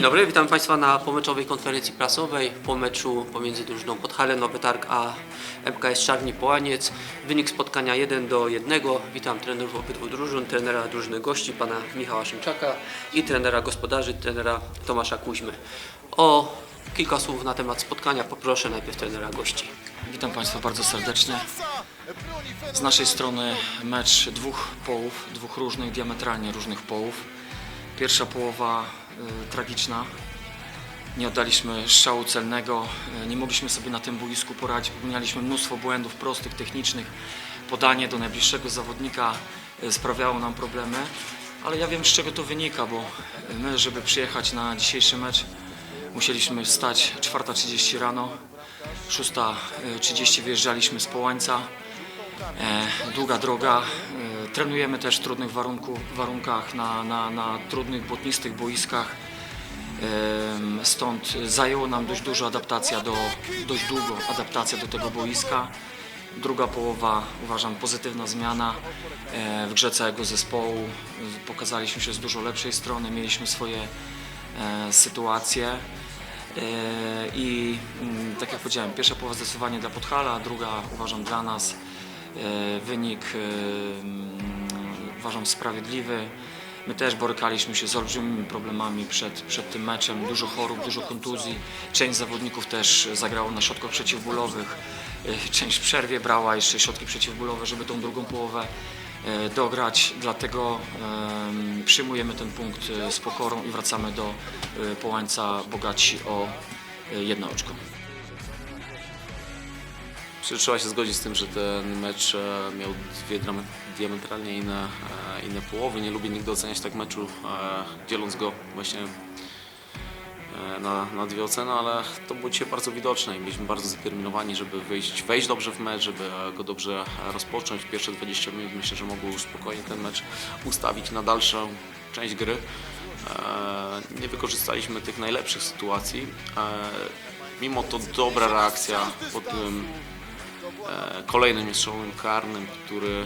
Dzień dobry, witam Państwa na pomeczowej konferencji prasowej po meczu pomiędzy drużyną Podhale Nowy Targ a MKS Czarni Połaniec. Wynik spotkania 1 do 1. Witam trenerów obydwu drużyn, trenera drużyny gości, pana Michała Szymczaka i trenera gospodarzy, trenera Tomasza Kuźmy. O kilka słów na temat spotkania poproszę najpierw trenera gości. Witam Państwa bardzo serdecznie. Z naszej strony mecz dwóch połów, dwóch różnych, diametralnie różnych połów. Pierwsza połowa tragiczna. Nie oddaliśmy strzału celnego, y, nie mogliśmy sobie na tym boisku poradzić. Popełnialiśmy mnóstwo błędów prostych, technicznych. Podanie do najbliższego zawodnika y, sprawiało nam problemy. Ale ja wiem z czego to wynika, bo my, żeby przyjechać na dzisiejszy mecz, musieliśmy wstać 4.30 rano. 6.30 wyjeżdżaliśmy z Połańca. E, długa droga. Trenujemy też w trudnych warunku, warunkach, na, na, na trudnych, błotnistych boiskach. Stąd zajęło nam dość dużo adaptacja do, dość długo adaptacja do tego boiska. Druga połowa uważam pozytywna zmiana e, w grze całego zespołu. Pokazaliśmy się z dużo lepszej strony, mieliśmy swoje e, sytuacje. E, I mm, tak jak powiedziałem, pierwsza połowa zdecydowanie dla Podhala, druga uważam dla nas. E, Wynik e, mm, uważam sprawiedliwy. My też borykaliśmy się z olbrzymimi problemami przed, przed tym meczem. Dużo chorób, dużo kontuzji. Część zawodników też zagrało na środkach przeciwbólowych. E, Część w przerwie brała jeszcze środki przeciwbólowe, żeby tą drugą połowę dograć. Dlatego em, przyjmujemy ten punkt z pokorą i wracamy do Połańca bogaci o jedno oczko. Trzeba się zgodzić z tym, że ten mecz e, miał dwie diametralnie inne, e, inne połowy. Nie lubię nigdy oceniać tak meczu, e, dzieląc go właśnie na, na dwie oceny, ale to było dzisiaj bardzo widoczne i byliśmy bardzo zdeterminowani, żeby wyjść, wejść dobrze w mecz, żeby go dobrze rozpocząć. Pierwsze 20 minut myślę, że mogło już spokojnie ten mecz ustawić na dalszą część gry. Nie wykorzystaliśmy tych najlepszych sytuacji. Mimo to dobra reakcja po tym kolejnym strzałem karnym, który, e,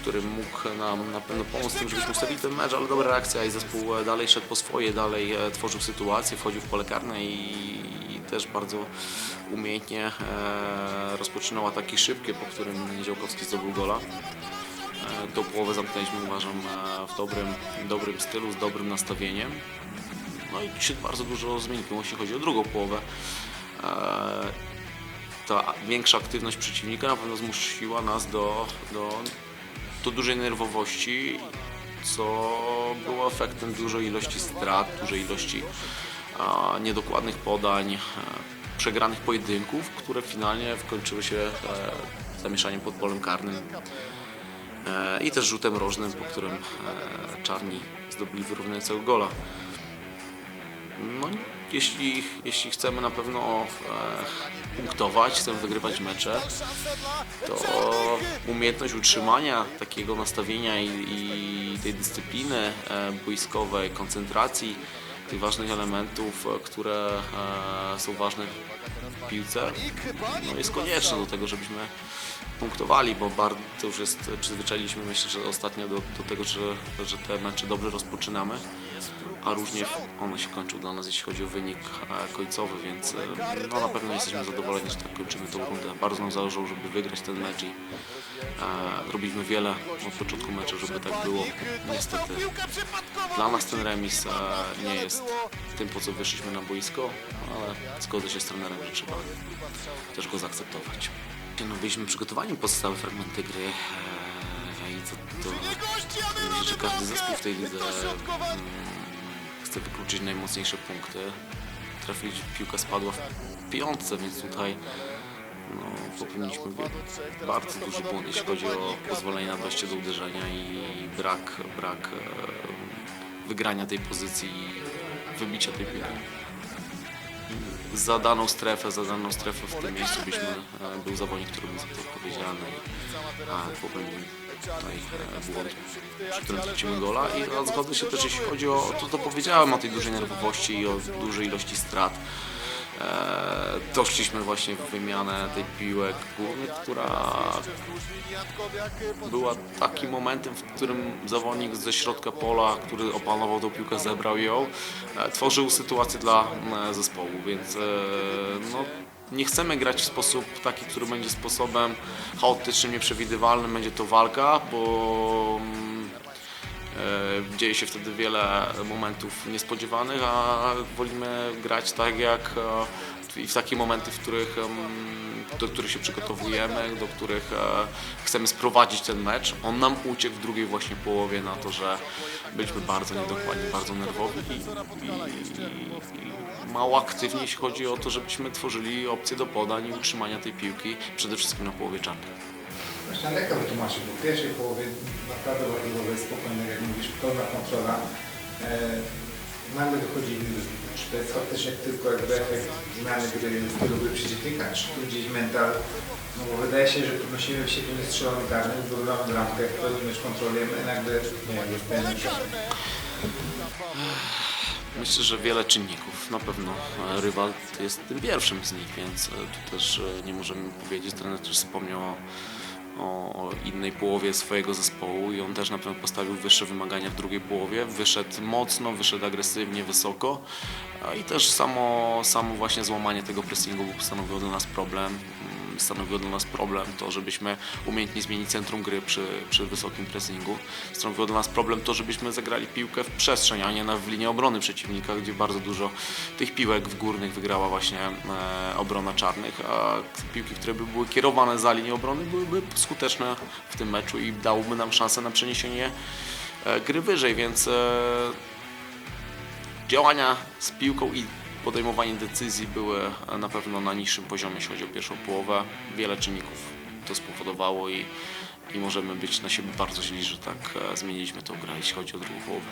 który mógł nam na pewno pomóc w tym, żebyśmy ustawili ten mecz, ale dobra reakcja i zespół e, dalej szedł po swoje, dalej e, tworzył sytuację, wchodził w pole karne i, też bardzo umiejętnie e, rozpoczynał ataki szybkie, po którym Niedziałkowski zdobył gola. E, Tą połowę zamknęliśmy uważam e, w dobrym, dobrym stylu, z dobrym nastawieniem. No i się bardzo dużo zmieniło, jeśli chodzi o drugą połowę. Ta większa aktywność przeciwnika na pewno zmusiła nas do, do, do dużej nerwowości, co było efektem dużej ilości strat, dużej ilości e, niedokładnych podań, e, przegranych pojedynków, które finalnie wkończyły się e, zamieszaniem pod polem karnym e, i też rzutem rożnym, po którym czarni zdobyli wyrównującego gola. No, jeśli, jeśli chcemy na pewno e, punktować, chcemy wygrywać mecze, to umiejętność utrzymania takiego nastawienia i, i tej dyscypliny e, boiskowej, koncentracji, tych ważnych elementów, e, które e, są ważne w piłce, no jest konieczne do tego, żebyśmy punktowali, bo bardzo już jest, przyzwyczailiśmy myślę, że ostatnio do, do tego, że, że te mecze dobrze rozpoczynamy, a różnie one się kończą dla nas, jeśli chodzi o wynik e, końcowy, więc e, no, na pewno jesteśmy zadowoleni, że tak kończymy tą rundę. Bardzo nam zależało, żeby wygrać ten mecz i e, robiliśmy wiele od początku meczu, żeby tak było. Niestety dla nas ten remis e, nie jest tym, po co wyszliśmy na boisko, ale zgodzę się z trenerem, że trzeba też go zaakceptować. No, byliśmy przygotowani pod stałe fragmenty gry e, i to, to myślę, że każdy zespół w tej lidze mm, chce wykluczyć najmocniejsze punkty. Trafili, piłka spadła w piątce, więc tutaj no, popełniliśmy bardzo duży błąd, jeśli chodzi o pozwolenie na dojście do uderzenia i brak, brak e, wygrania tej pozycji i wybicia tej piłki za daną strefę, za daną strefę w tym miejscu byśmy, e, był zawodnik, który był za to odpowiedzialny i popełnił tutaj błąd, przy którym tracimy gola i zgodzę się też jeśli chodzi o, to, to powiedziałem o tej dużej nerwowości i o dużej ilości strat. Doszliśmy właśnie w wymianę tej piłek górnych, która była takim momentem, w którym zawodnik ze środka pola, który opanował tą piłkę, zebrał ją, e, tworzył sytuację dla zespołu, więc e, no, nie chcemy grać w sposób taki, który będzie sposobem chaotycznym, nieprzewidywalnym, będzie to walka, bo e, dzieje się wtedy wiele momentów niespodziewanych, a wolimy grać tak jak i w takie momenty, w których, do których się przygotowujemy, do których e, chcemy sprowadzić ten mecz. On nam uciekł w drugiej właśnie połowie na to, że byliśmy bardzo niedokładni, bardzo nerwowi i, i, mało aktywni, jeśli chodzi o to, żebyśmy tworzyli opcje do podań i utrzymania tej piłki, przede wszystkim na połowie czarnej. Właśnie to wytłumaczyć, bo w pierwszej połowie naprawdę bardzo było spokojne, jak mówisz, pełna kontrola. E, nagle wychodzi. Czy to jest faktycznie tylko jakby efekt zmiany gry, stylu gry przeciwnika, czy tu gdzieś mental? No bo wydaje się, że podnosimy się tu strzelamy karnym, zdobywamy bramkę, mecz kontrolujemy, nagle, nie wiem, przerwę. Myślę, że wiele czynników. Na pewno e, rywal jest tym pierwszym z nich, więc e, tu też e, nie możemy powiedzieć. Trener też wspomniał o, o, innej połowie swojego zespołu i on też na pewno postawił wyższe wymagania w drugiej połowie. Wyszedł mocno, wyszedł agresywnie, wysoko i też samo, samo właśnie złamanie tego pressingu stanowiło dla nas problem. Stanowiło dla nas problem to, żebyśmy umiejętnie zmienić centrum gry przy, przy wysokim pressingu. Stanowiło dla nas problem to, żebyśmy zagrali piłkę w przestrzeń, a nie na, w linii obrony przeciwnika, gdzie bardzo dużo tych piłek w górnych wygrała właśnie e, obrona czarnych, a piłki, które by były kierowane za linię obrony, byłyby skuteczne w tym meczu i dałoby nam szansę na przeniesienie e, gry wyżej, więc e, działania z piłką i podejmowanie decyzji były na pewno na niższym poziomie, jeśli chodzi o pierwszą połowę. Wiele czynników to spowodowało i, i możemy być na siebie bardzo źli, że tak e, zmieniliśmy tą grę, jeśli chodzi o drugą połowę.